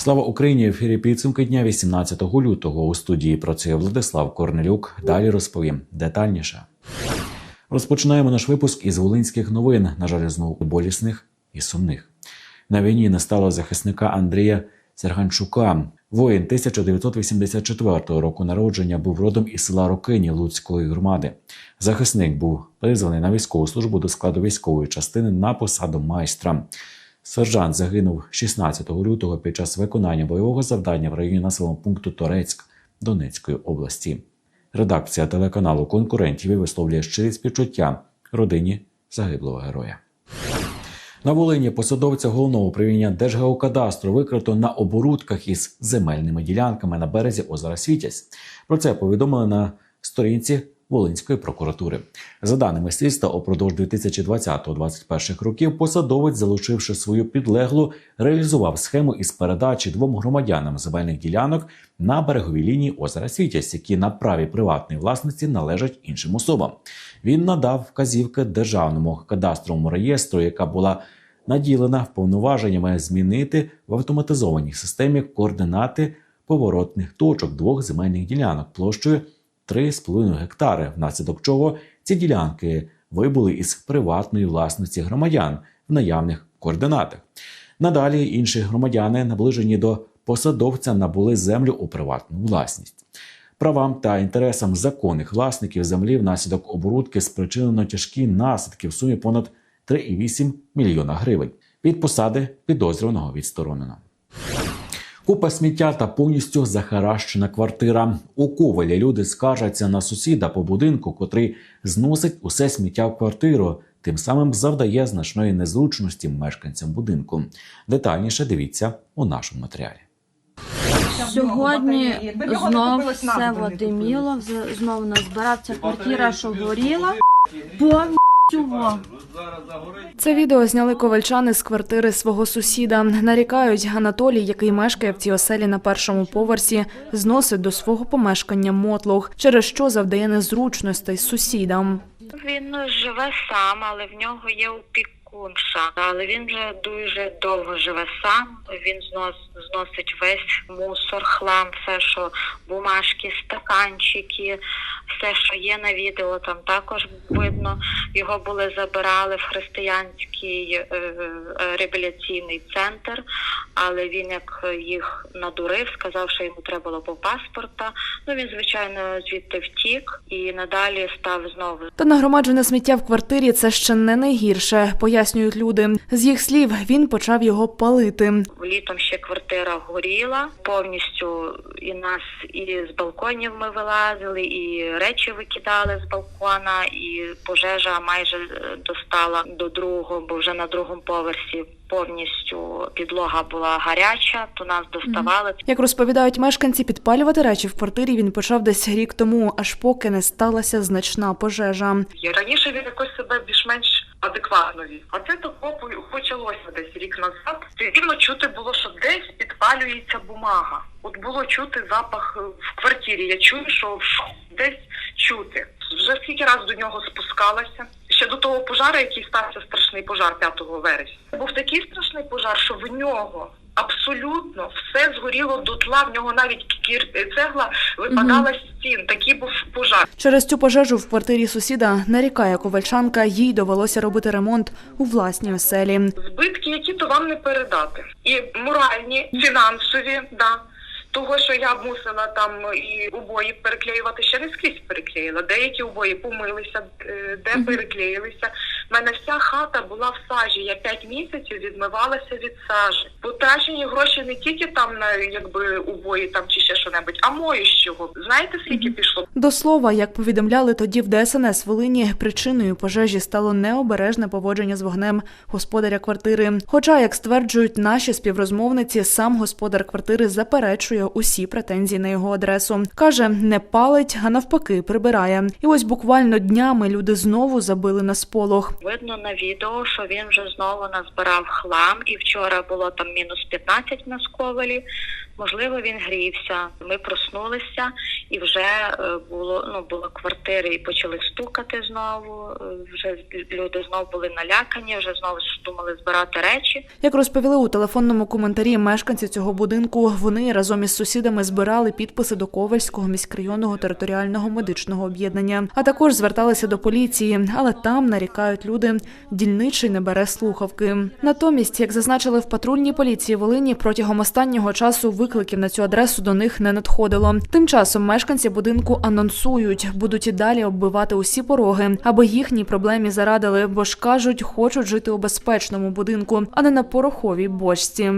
Слава Україні! В ефірі підсумки дня 18 лютого у студії працює Владислав Корнелюк. Далі розповім детальніше. Розпочинаємо наш випуск із волинських новин. На жаль, знову болісних і сумних. На війні не стало захисника Андрія Серганчука. Воїн 1984 року народження був родом із села Рокині Луцької громади. Захисник був призваний на військову службу до складу військової частини на посаду майстра. Сержант загинув 16 лютого під час виконання бойового завдання в районі населеного пункту Торецьк Донецької області. Редакція телеканалу конкурентів висловлює щирі співчуття родині загиблого героя. На Волині посадовця головного управління Держгеокадастру викрито на оборудках із земельними ділянками на березі озера Світязь. Про це повідомили на сторінці Волинської прокуратури. За даними слідства, упродовж 2020-2021 років посадовець, залучивши свою підлеглу, реалізував схему із передачі двом громадянам земельних ділянок на береговій лінії озера Світязь, які на праві приватної власності належать іншим особам. Він надав вказівки державному кадастровому реєстру, яка була наділена повноваженнями змінити в автоматизованій системі координати поворотних точок двох земельних ділянок площею 3,5 гектари, внаслідок чого ці ділянки вибули із приватної власності громадян в наявних координатах. Надалі інші громадяни, наближені до посадовця, набули землю у приватну власність. Правам та інтересам законних власників землі внаслідок оборудки спричинено тяжкі наслідки в сумі понад 3,8 мільйона гривень. Від посади підозрюваного відсторонено. Купа сміття та повністю захаращена квартира. У Ковалі люди скаржаться на сусіда по будинку, котрий зносить усе сміття в квартиру, тим самим завдає значної незручності мешканцям будинку. Детальніше дивіться у нашому матеріалі. Сьогодні знов все би не диміло, знов назбирав ця квартира, що горіла, повністю во. Це відео зняли ковальчани з квартири свого сусіда. Нарікають, Анатолій, який мешкає в цій оселі на першому поверсі, зносить до свого помешкання мотлух, через що завдає незручностей сусідам. Він живе сам, але в нього є опікунша. Але він вже дуже довго живе сам. Він знос, зносить весь мусор, хлам, все, що бумажки, стаканчики, все, що є на відео, там також видно. Його були забирали в християнський е, е, реабілітаційний центр, але він як їх надурив, сказав, що йому треба було по паспорта. Ну він звичайно звідти втік і надалі став знову Та нагромаджене сміття в квартирі це ще не найгірше, пояснюють люди. З їх слів, він почав його палити. Літом ще квартира горіла повністю. І нас і з балконів ми вилазили, і речі викидали з балкона, і пожежа майже е, достала до другого, бо вже на другому поверсі повністю підлога була гаряча, то нас доставали. Як розповідають мешканці, підпалювати речі в квартирі він почав десь рік тому, аж поки не сталася значна пожежа. Раніше він якось себе більш-менш адекватно вів. А це того почалося десь рік назад. Рівно чути було, що десь підпалюється бумага. От було чути запах е, в квартирі. Я чую, що десь чути. Вже скільки раз до нього спускалася. Ще до того пожару, який стався страшний пожар 5 вересня. Був такий страшний пожар, що в нього абсолютно все згоріло дотла. В нього навіть кір... цегла випадала з стін. Такий був пожар. Через цю пожежу в квартирі сусіда нарікає ковальчанка, їй довелося робити ремонт у власній оселі. збитки, які то вам не передати. І моральні, фінансові, да. Того, що я мусила там і обої переклеювати, ще не скрізь переклеїла. Деякі обої помилися, е, де переклеїлися. Мене вся хата була в сажі. Я п'ять місяців відмивалася від сажі. Потрачені гроші не тільки там на якби обої там чи ще що-небудь, а моющого. Знаєте, скільки пішло? До слова, як повідомляли тоді в ДСНС Волині, причиною пожежі стало необережне поводження з вогнем господаря квартири. Хоча, як стверджують наші співрозмовниці, сам господар квартири заперечує усі претензії на його адресу. каже, не палить, а навпаки, прибирає. І ось буквально днями люди знову забили на сполох. Видно на відео, що він вже знову назбирав хлам, і вчора було там мінус 15 на сковелі. Можливо, він грівся. Ми проснулися і вже е, було ну було квартири, і почали стукати знову. Е, Вже люди знову були налякані, вже знову думали збирати речі. Як розповіли у телефонному коментарі мешканці цього будинку, вони разом із сусідами збирали підписи до Ковальського міськрайонного територіального медичного об'єднання, а також зверталися до поліції, але там нарікають люди, дільничий не бере слухавки. Натомість, як зазначили в патрульній поліції Волині, протягом останнього часу викликів на цю адресу до них не надходило. Тим часом мешканці будинку анонсують, будуть і далі оббивати усі пороги, аби їхній проблемі зарадили, бо ж кажуть, хочуть жити у безпечному будинку, а не на пороховій бочці.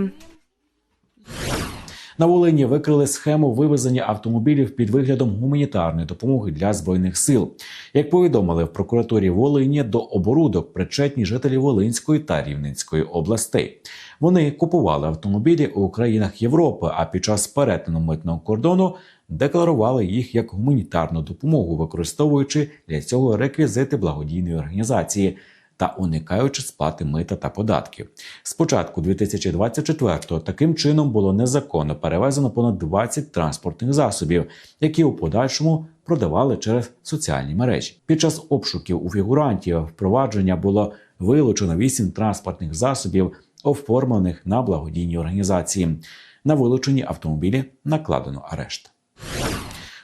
На Волині викрили схему вивезення автомобілів під виглядом гуманітарної допомоги для збройних сил. Як повідомили в прокуратурі Волині, до оборудок причетні жителі Волинської та Рівненської областей. Вони купували автомобілі у країнах Європи, а під час перетину митного кордону декларували їх як гуманітарну допомогу, використовуючи для цього реквізити благодійної організації та уникаючи сплати мита та податків. Спочатку 2024-го таким чином було незаконно перевезено понад 20 транспортних засобів, які у подальшому продавали через соціальні мережі. Під час обшуків у фігурантів впровадження було вилучено 8 транспортних засобів, оформлених на благодійні організації. На вилучені автомобілі накладено арешт.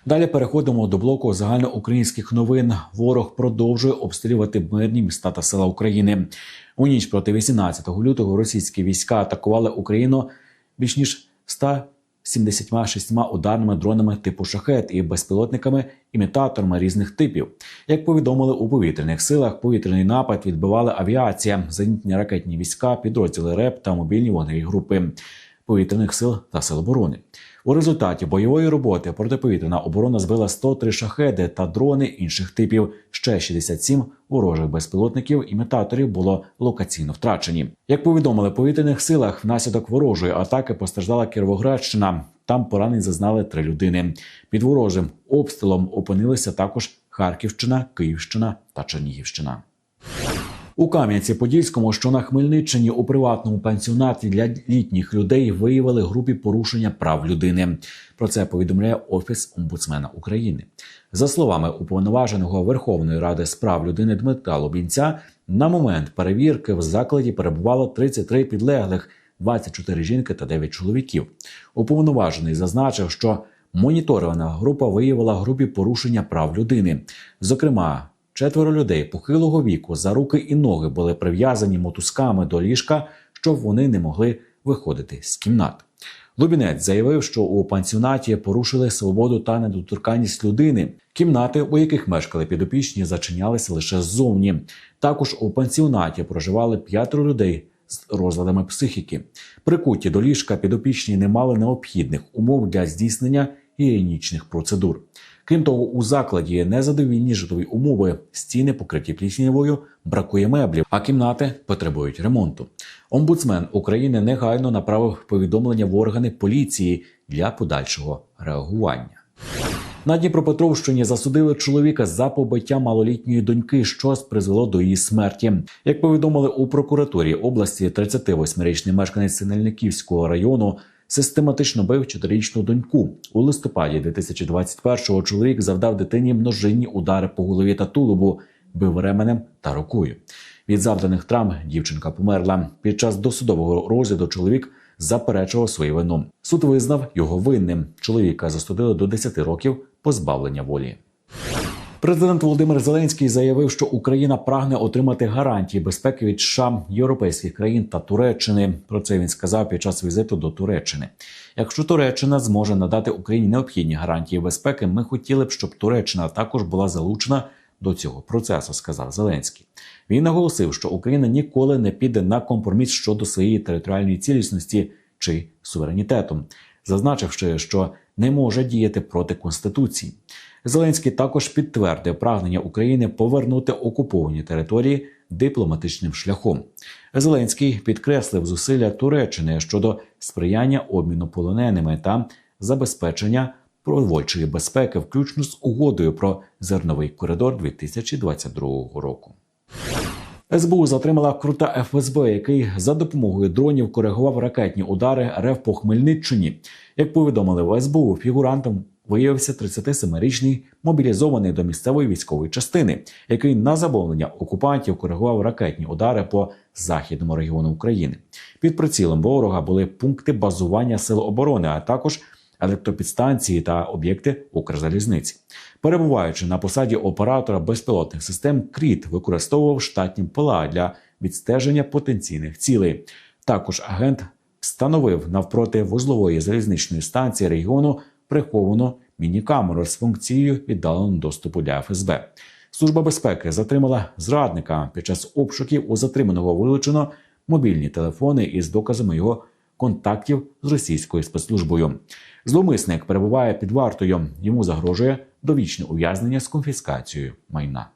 Далі переходимо до блоку загальноукраїнських новин. Ворог продовжує обстрілювати мирні міста та села України. У ніч проти 18 лютого російські війська атакували Україну більш ніж 176 ударними дронами типу шахет і безпілотниками імітаторами різних типів. Як повідомили у повітряних силах, повітряний напад відбивали авіація, зенітні ракетні війська, підрозділи РЕП та мобільні вогневі групи повітряних сил та сил оборони. У результаті бойової роботи протиповітряна оборона збила 103 шахеди та дрони інших типів. Ще 67 ворожих безпілотників імітаторів було локаційно втрачені. Як повідомили в повітряних силах, внаслідок ворожої атаки постраждала Кіровоградщина. Там поранень зазнали три людини. Під ворожим обстрілом опинилися також Харківщина, Київщина та Чернігівщина. У Кам'янці-Подільському, що на Хмельниччині у приватному пансіонаті для літніх людей виявили групі порушення прав людини. Про це повідомляє Офіс омбудсмена України. За словами уповноваженого Верховної Ради з прав людини Дмитра Лубінця, на момент перевірки в закладі перебувало 33 підлеглих, 24 жінки та 9 чоловіків. Уповноважений зазначив, що моніторована група виявила групі порушення прав людини. Зокрема, Четверо людей похилого віку за руки і ноги були прив'язані мотузками до ліжка, щоб вони не могли виходити з кімнат. Лубінець заявив, що у пансіонаті порушили свободу та недоторканність людини. Кімнати, у яких мешкали підопічні, зачинялися лише ззовні. Також у пансіонаті проживали п'ятеро людей з розладами психіки. Прикуті до ліжка підопічні не мали необхідних умов для здійснення гігієнічних процедур. Крім того, у закладі незадовільні житлові умови, стіни покриті пліснявою, бракує меблів, а кімнати потребують ремонту. Омбудсмен України негайно направив повідомлення в органи поліції для подальшого реагування. На Дніпропетровщині засудили чоловіка за побиття малолітньої доньки, що призвело до її смерті. Як повідомили у прокуратурі області, 38-річний мешканець Синельниківського району систематично бив чотирирічну доньку. У листопаді 2021-го чоловік завдав дитині множинні удари по голові та тулубу, бив ременем та рукою. Від завданих травм дівчинка померла. Під час досудового розгляду чоловік заперечував свою вину. Суд визнав його винним. Чоловіка засудили до 10 років позбавлення волі. Президент Володимир Зеленський заявив, що Україна прагне отримати гарантії безпеки від США, європейських країн та Туреччини. Про це він сказав під час візиту до Туреччини. Якщо Туреччина зможе надати Україні необхідні гарантії безпеки, ми хотіли б, щоб Туреччина також була залучена до цього процесу, сказав Зеленський. Він наголосив, що Україна ніколи не піде на компроміс щодо своєї територіальної цілісності чи суверенітету, зазначивши, що не може діяти проти конституції. Зеленський також підтвердив прагнення України повернути окуповані території дипломатичним шляхом. Зеленський підкреслив зусилля Туреччини щодо сприяння обміну полоненими та забезпечення продовольчої безпеки, включно з угодою про зерновий коридор 2022 року. СБУ затримала крута ФСБ, який за допомогою дронів коригував ракетні удари РФ по Хмельниччині. Як повідомили в СБУ, фігурантом виявився 37-річний мобілізований до місцевої військової частини, який на замовлення окупантів коригував ракетні удари по західному регіону України. Під прицілом ворога були пункти базування сил оборони, а також електропідстанції та об'єкти Укрзалізниці. Перебуваючи на посаді оператора безпілотних систем, Кріт використовував штатні ПЛА для відстеження потенційних цілей. Також агент встановив навпроти вузлової залізничної станції регіону приховану міні-камеру з функцією віддаленого доступу для ФСБ. Служба безпеки затримала зрадника. Під час обшуків у затриманого вилучено мобільні телефони із доказами його контактів з російською спецслужбою. Зловмисник перебуває під вартою. Йому загрожує довічне ув'язнення з конфіскацією майна.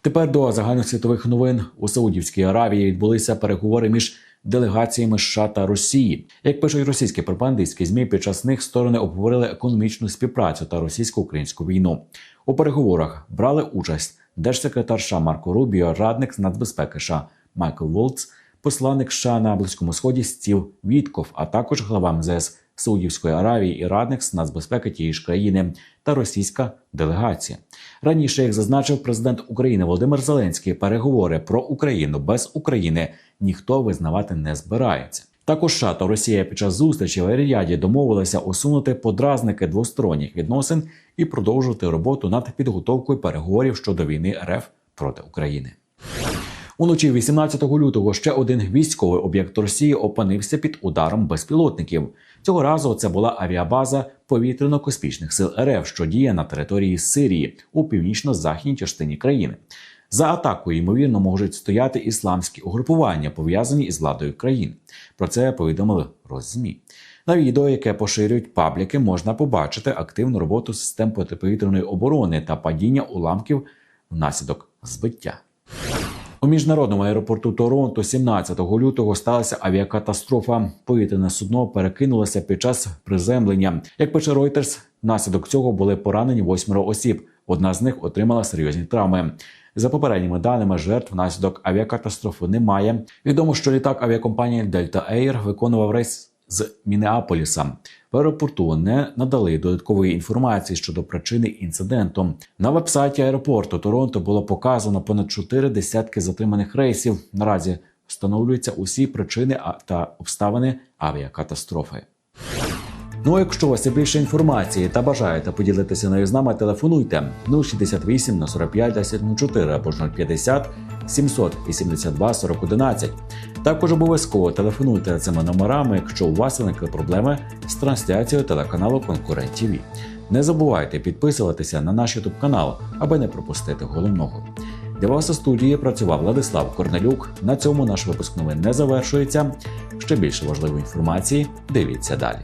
Тепер до загальносвітових новин у Саудівській Аравії відбулися переговори між делегаціями США та Росії. Як пишуть російські пропагандистські змі, під час них сторони обговорили економічну співпрацю та російсько-українську війну. У переговорах брали участь держсекретар США Марко Рубіо, радник з нацбезпеки США Майкл Волц, посланник США на близькому сході Стів Вітков, а також глава МЗС Саудівської Аравії і радник з нацбезпеки тієї ж країни та російська делегація. Раніше, як зазначив президент України Володимир Зеленський, переговори про Україну без України ніхто визнавати не збирається. Також США та Росія під час зустрічі в Еріаді домовилися усунути подразники двосторонніх відносин і продовжувати роботу над підготовкою переговорів щодо війни РФ проти України. Уночі 18 лютого ще один військовий об'єкт Росії опинився під ударом безпілотників. Цього разу це була авіабаза повітряно-космічних сил РФ, що діє на території Сирії у північно-західній частині країни. За атакою ймовірно можуть стояти ісламські угрупування, пов'язані із владою країн. Про це повідомили Розмі. На відео, яке поширюють пабліки, можна побачити активну роботу систем протиповітряної оборони та падіння уламків внаслідок збиття. У міжнародному аеропорту Торонто 17 лютого сталася авіакатастрофа. Повітряне судно перекинулося під час приземлення. Як пише Reuters, внаслідок цього були поранені восьмеро осіб. Одна з них отримала серйозні травми. За попередніми даними, жертв внаслідок авіакатастрофи немає. Відомо, що літак авіакомпанії Delta Air виконував рейс з Мінеаполіса. В аеропорту не надали додаткової інформації щодо причини інциденту. На вебсайті аеропорту Торонто було показано понад чотири десятки затриманих рейсів. Наразі встановлюються усі причини та обставини авіакатастрофи. Ну, а якщо у вас є більше інформації та бажаєте поділитися нею з нами, телефонуйте 068 на 45 10 04 або ж 050 782 40 11. Також обов'язково телефонуйте цими номерами, якщо у вас виникли проблеми з трансляцією телеканалу Конкурент ТВ. Не забувайте підписуватися на наш YouTube канал, аби не пропустити головного. Для вас у студії працював Владислав Корнелюк. На цьому наш випуск новин не завершується. Ще більше важливої інформації дивіться далі.